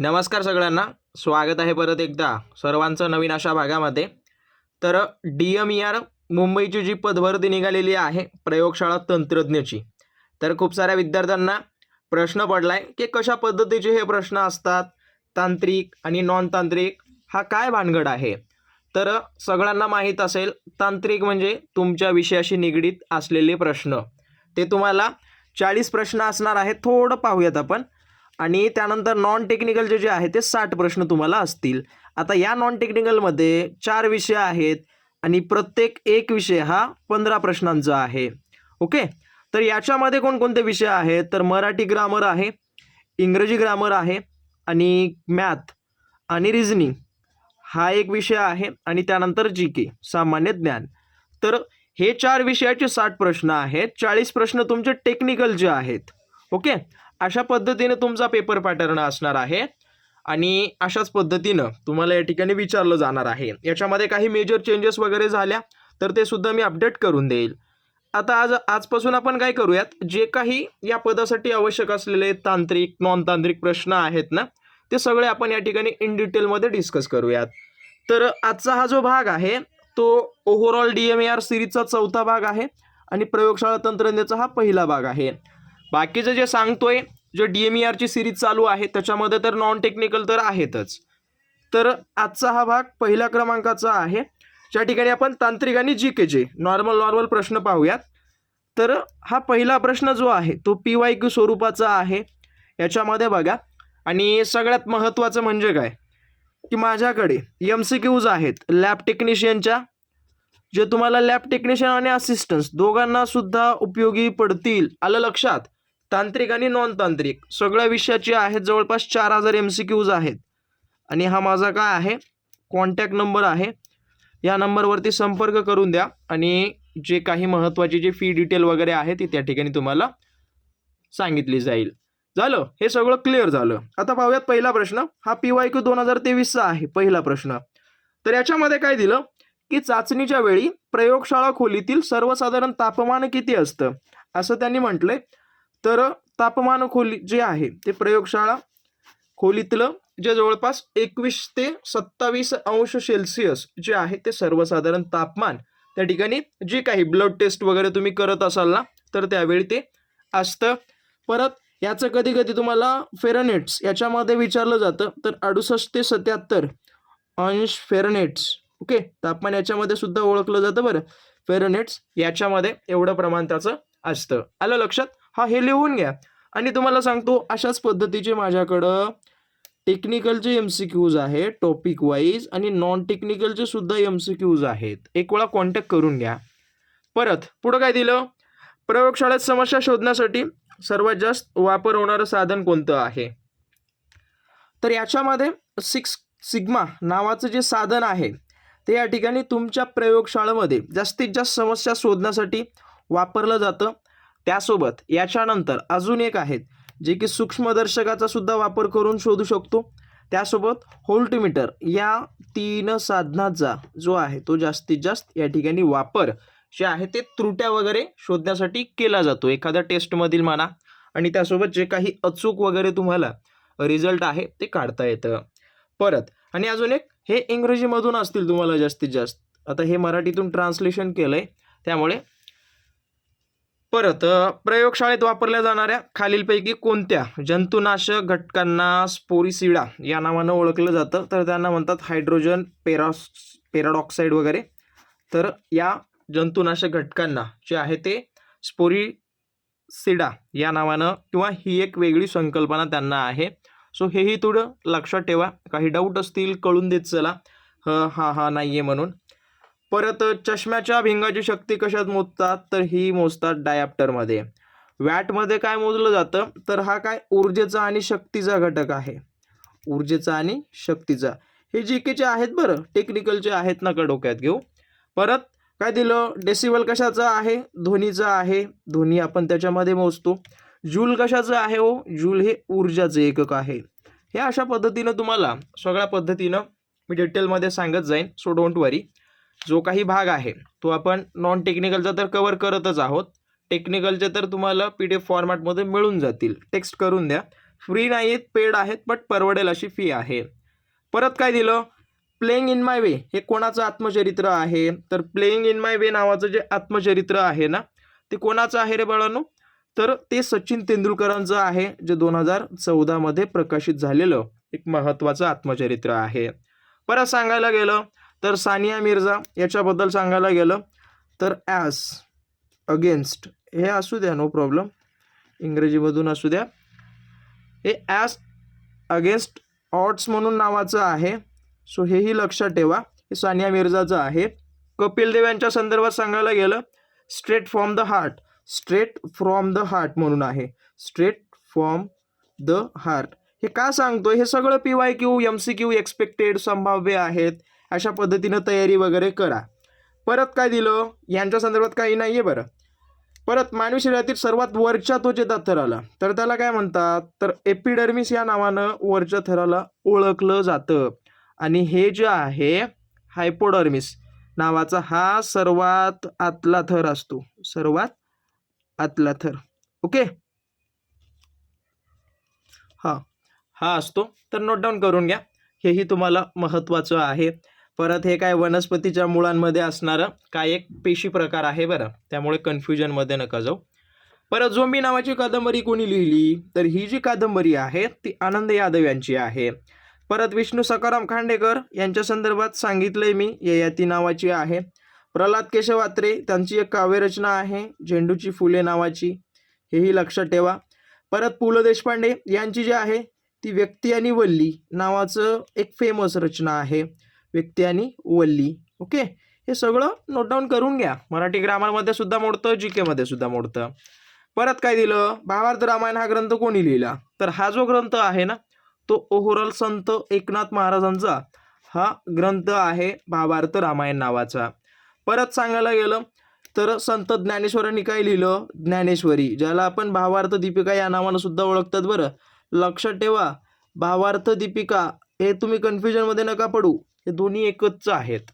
नमस्कार सगळ्यांना. स्वागत आहे परत एकदा सर्वांचं नवीन अशा भागामध्ये. तर डी एम ई आर मुंबईची जी पदभरती निघालेली आहे प्रयोगशाळा तंत्रज्ञची. तर खूप साऱ्या विद्यार्थ्यांना प्रश्न पडला आहे की कशा पद्धतीचे हे प्रश्न असतात? तांत्रिक आणि नॉन तांत्रिक हा काय भानगड आहे? तर सगळ्यांना माहीत असेल तांत्रिक म्हणजे तुमच्या विषयाशी निगडीत असलेले प्रश्न. ते तुम्हाला चाळीस प्रश्न असणार आहेत थोडं पाहूयात आपण. आणि त्यानंतर नॉन टेक्निकलचे जे आहे ते साठ प्रश्न तुम्हाला असतील. आता या नॉन टेक्निकलमध्ये चार विषय आहेत आणि प्रत्येक एक विषय हा पंधरा प्रश्नांचा आहे. ओके? तर याच्यामध्ये कोणकोणते विषय आहेत? तर मराठी ग्रामर आहे इंग्रजी ग्रामर आहे आणि मॅथ आणि रिझनिंग हा एक विषय आहे आणि त्यानंतर जी के सामान्य ज्ञान. तर हे चार विषयाचे साठ प्रश्न आहेत. चाळीस प्रश्न तुमचे टेक्निकल जे आहेत. ओके? अशा पद्धतीने तुमचा पेपर पॅटर्न असणार आहे. आणि अशाच पद्धतीनं तुम्हाला या ठिकाणी विचारलं जाणार आहे. याच्यामध्ये काही मेजर चेंजेस वगैरे झाल्या तर ते सुद्धा मी अपडेट करून देईल. आता आज आजपासून आपण काय करूयात? जे काही या पदासाठी आवश्यक असलेले तांत्रिक नॉन तांत्रिक प्रश्न आहेत ना ते सगळे आपण या ठिकाणी इन डिटेलमध्ये डिस्कस करूयात. तर आजचा हा जो भाग आहे तो overall D M A R सिरीजचा चौथा भाग आहे. आणि प्रयोगशाळा तंत्रज्ञाचा हा पहिला भाग आहे. बाकीचं जे सांगतोय जे डी एम ई आरची सिरीज चालू आहे त्याच्यामध्ये तर नॉन टेक्निकल तर आहेतच. तर आजचा हा भाग पहिल्या क्रमांकाचा आहे. ज्या ठिकाणी आपण तांत्रिक आणि जी के जे नॉर्मल नॉर्मल प्रश्न पाहूयात. तर हा पहिला प्रश्न जो आहे तो पी वाय क्यू स्वरूपाचा आहे. याच्यामध्ये बघा. आणि सगळ्यात महत्त्वाचं म्हणजे काय? की माझ्याकडे एम सी क्यूज आहेत लॅब टेक्निशियनच्या जे तुम्हाला लॅब टेक्निशियन आणि असिस्टन्स दोघांना सुद्धा उपयोगी पडतील आलं लक्षात? तांत्रिक आणि नॉन तांत्रिक सगळ्या विषयाचे आहेत जवळपास चार हजार एम सी क्यूज आहेत. आणि हा माझा काय आहे? कॉन्टॅक्ट नंबर आहे. या नंबरवरती संपर्क करून द्या. आणि जे काही महत्त्वाची जी फी डिटेल वगैरे आहे ती त्या ठिकाणी तुम्हाला सांगितली जाईल. झालं? हे सगळं क्लिअर झालं. आता पाहूयात पहिला प्रश्न. हा पी वाय क्यू दोन हजार तेवीसचा आहे पहिला प्रश्न. तर याच्यामध्ये काय दिलं? की चाचणीच्या वेळी प्रयोगशाळा खोलीतील सर्वसाधारण तापमान किती असतं? असं त्यांनी म्हटलंय. तर तापमान खोली जे आहे ते प्रयोगशाळा खोलीतलं जे जवळपास एकवीस ते सत्तावीस अंश सेल्सिअस जे आहे ते सर्वसाधारण तापमान. त्या ठिकाणी जे काही ब्लड टेस्ट वगैरे तुम्ही करत असाल ना तर त्यावेळी ते असतं. परत याचं कधी कधी तुम्हाला फेरनेट्स याच्यामध्ये विचारलं जातं तर अडुसष्ट ते सत्याहत्तर अंश फेरनेट्स ओके तापमान याच्यामध्ये सुद्धा ओळखलं जातं बरं. फेरनेट्स याच्यामध्ये एवढं प्रमाण त्याचं असतं. आलं लक्षात? हा हे लिहून घ्या. आणि तुम्हाला सांगतो अशाच पद्धतीचे माझ्याकडं टेक्निकलचे एम सी क्यूज आहे टॉपिक वाईज आणि नॉन टेक्निकलचे सुद्धा एम सी क्यूज आहेत. एक वेळा कॉन्टॅक्ट करून घ्या. परत पुढं काय दिलं? प्रयोगशाळेत समस्या शोधण्यासाठी सर्वात जास्त वापर होणारं साधन कोणतं आहे? तर याच्यामध्ये सिक्स सिग्मा नावाचं जे साधन आहे ते या ठिकाणी तुमच्या प्रयोगशाळेमध्ये जास्तीत जास्त समस्या शोधण्यासाठी वापरलं जातं. त्यासोबत याच्यानंतर अजून एक आहेत जे की सूक्ष्मदर्शकाचा सुद्धा वापर करून शोधू शकतो. त्यासोबत होल्टमीटर या तीन साधनाचा जो आहे तो जास्तीत जास्त या ठिकाणी वापर जे आहे ते त्रुट्या वगैरे शोधण्यासाठी केला जातो. एखाद्या टेस्टमधील म्हणा आणि त्यासोबत जे काही अचूक वगैरे तुम्हाला रिझल्ट आहे ते काढता येतं. परत आणि अजून एक हे इंग्रजीमधून असतील तुम्हाला जास्तीत जास्त. आता हे मराठीतून ट्रान्सलेशन केलं आहे त्यामुळे परत प्रयोगशाळेत वापरल्या जाणाऱ्या खालीलपैकी कोणत्या? जंतुनाशक घटकांना स्पोरिसिडा या नावानं ओळखलं जातं. तर त्यांना म्हणतात हायड्रोजन पेरॉस पेराडॉक्साईड वगैरे. तर या जंतुनाशक घटकांना जे आहे ते स्पोरिसिडा या नावानं किंवा ही एक वेगळी संकल्पना त्यांना आहे. सो हेही थोडं लक्षात ठेवा. काही डाऊट असतील कळून देत चला. ह हा हा नाही आहे म्हणून. परत चष्म्याच्या भिंगाची शक्ती कशात मोजतात? तर ही मोजतात डायॅप्टरमध्ये. वॅटमध्ये काय मोजलं जातं? तर हा काय? ऊर्जेचा आणि शक्तीचा घटक आहे. ऊर्जेचा आणि शक्तीचा. हे जी केचे आहेत बरं. टेक्निकलचे आहेत नका डोक्यात घेऊ. परत काय दिलं? डेसिबल कशाचं आहे? ध्वनीचं आहे. ध्वनी आपण त्याच्यामध्ये मोजतो. जूल कशाचं आहे हो? जूल हे ऊर्जाचं एकक आहे. हे अशा पद्धतीनं तुम्हाला सगळ्या पद्धतीनं मी डिटेलमध्ये सांगत जाईन सो डोंट वरी जो काही भाग आहे तो आपण नॉन टेक्निकलचा तर कवर करतच आहोत. टेक्निकलचे तर तुम्हाला पी डी एफ फॉर्मॅटमध्ये मिळून जातील. टेक्स्ट करून द्या. फ्री नाही आहेत पेड आहेत बट परवडेल अशी फी आहे. परत काय दिलं? प्लेइंग इन माय वे हे कोणाचं आत्मचरित्र आहे? तर प्लेइंग इन माय वे नावाचं जे आत्मचरित्र आहे ना ते कोणाचं आहे रे बाळांनो? तर ते सचिन तेंडुलकरांचं आहे जे दोन हजार चौदामध्ये प्रकाशित झालेलं एक महत्त्वाचं आत्मचरित्र आहे. परत सांगायला गेलं तर सानिया मिर्झा याच्याबद्दल सांगायला गेलं तर ॲस अगेन्स्ट हे असू द्या नो प्रॉब्लेम इंग्रजीमधून असू द्या. हे ॲस अगेन्स्ट ऑट्स म्हणून नावाचं आहे. सो हेही लक्षात ठेवा. हे सानिया मिर्झाचं आहे. कपिल देव यांच्या संदर्भात सांगायला गेलं straight from the heart straight from the heart म्हणून आहे. स्ट्रेट फ्रॉम द हार्ट हे का सांगतो हे सगळं P Y Q M C Q expected संभाव्य आहेत. अशा पद्धतीनं तयारी वगैरे करा. परत काय दिलं? यांच्या संदर्भात काही नाही आहे बरं. परत मानवी शरीरातील सर्वात वरच्या त्वचेचा थराला तर त्याला काय म्हणतात? तर एपिडर्मिस या नावानं वरच्या थराला ओळखलं जातं. आणि हे जे आहे हायपोडर्मिस नावाचा हा सर्वात आतला थर असतो. सर्वात आतला थर. ओके? हा. हा असतो. तर नोट डाऊन करून घ्या. हेही तुम्हाला महत्त्वाचं आहे. परत हे काय वनस्पतीच्या मुळांमध्ये असणारं काय एक पेशी प्रकार आहे बरं. त्यामुळे कन्फ्युजनमध्ये नका जाऊ. परत झोंबी नावाची कादंबरी कोणी लिहिली? तर ही जी कादंबरी आहे ती आनंद यादव यांची आहे. परत विष्णू सकाराम खांडेकर यांच्या संदर्भात सांगितलंय मी ययाती नावाची आहे. प्रल्हाद केशव अत्रे त्यांची एक काव्यरचना आहे झेंडूची फुले नावाची. हेही लक्षात ठेवा. परत पु ल देशपांडे यांची जी आहे ती व्यक्ती आणि वल्ली नावाचं एक फेमस रचना आहे. व्यक्ती आणि वल्ली. ओके हे सगळं नोट डाऊन करून घ्या. मराठी ग्रामरमध्ये सुद्धा मोडतं जी केमध्ये सुद्धा मोडतं. परत काय दिलं? भावार्थ रामायण हा ग्रंथ कोणी लिहिला? तर हा जो ग्रंथ आहे ना तो ओहोरल संत एकनाथ महाराजांचा. हा ग्रंथ आहे भावार्थ रामायण नावाचा. परत सांगायला गेलं तर संत ज्ञानेश्वरांनी काय लिहिलं? ज्ञानेश्वरी ज्याला आपण भावार्थ दीपिका या नावानं सुद्धा ओळखतात बरं. लक्षात ठेवा भावार्थ दीपिका हे तुम्ही कन्फ्युजनमध्ये नका पडू. हे दोन्ही एकच आहेत.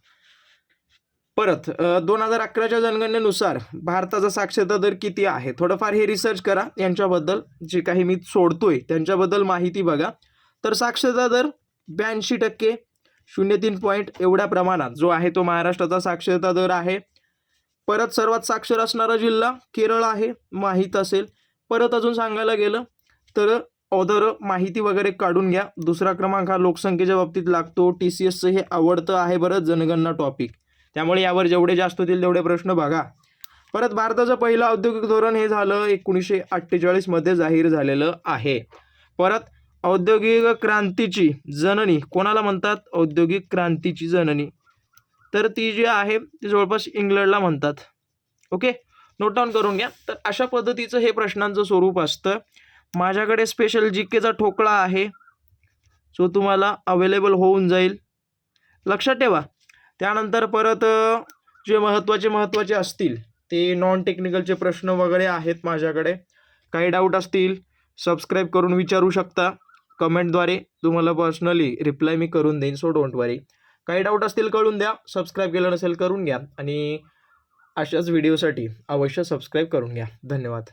परत दोन हजार अकराच्या जनगणनेनुसार भारताचा साक्षरता दर किती आहे? थोडंफार हे रिसर्च करा. यांच्याबद्दल जे काही मी सोडतोय त्यांच्याबद्दल माहिती बघा. तर साक्षरता दर ब्याऐंशी टक्के शून्य तीन पॉईंट एवढ्या प्रमाणात जो आहे तो महाराष्ट्राचा साक्षरता दर आहे. परत सर्वात साक्षर असणारा जिल्हा केरळ आहे माहीत असेल. परत अजून सांगायला गेलं तर ऑदर माहिती वगैरे काढून घ्या. दुसरा क्रमांक हा लोकसंख्येच्या बाबतीत लागतो. टी सी एसचं हे आवडतं आहे बरं जनगणना टॉपिक त्यामुळे यावर जेवढे जास्त होतील तेवढे प्रश्न बघा. परत भारताचं पहिलं औद्योगिक धोरण हे झालं एकोणीसशे अठ्ठेचाळीसमध्ये जाहीर झालेलं आहे. परत औद्योगिक क्रांतीची जननी कोणाला म्हणतात? औद्योगिक क्रांतीची जननी. तर ती जी आहे ती जवळपास इंग्लंडला म्हणतात. ओके? नोट डाऊन करून घ्या. तर अशा पद्धतीचं हे प्रश्नांचं स्वरूप असतं. माझ्याकडे स्पेशल जी केचा ठोकळा आहे. जो तुम्हाला अवेलेबल होऊन जाईल. लक्षात ठेवा. त्यानंतर परत जे महत्त्वाचे महत्त्वाचे असतील ते नॉन टेक्निकलचे प्रश्न वगैरे आहेत माझ्याकडे. काही डाऊट असतील सबस्क्राईब करून विचारू शकता. कमेंटद्वारे तुम्हाला पर्सनली रिप्लाय मी करून देईन सो डोंट वरी काही डाऊट असतील कळून द्या. सबस्क्राईब केलं नसेल करून घ्या. आणि अशाच व्हिडिओसाठी अवश्य सबस्क्राईब करून घ्या. धन्यवाद.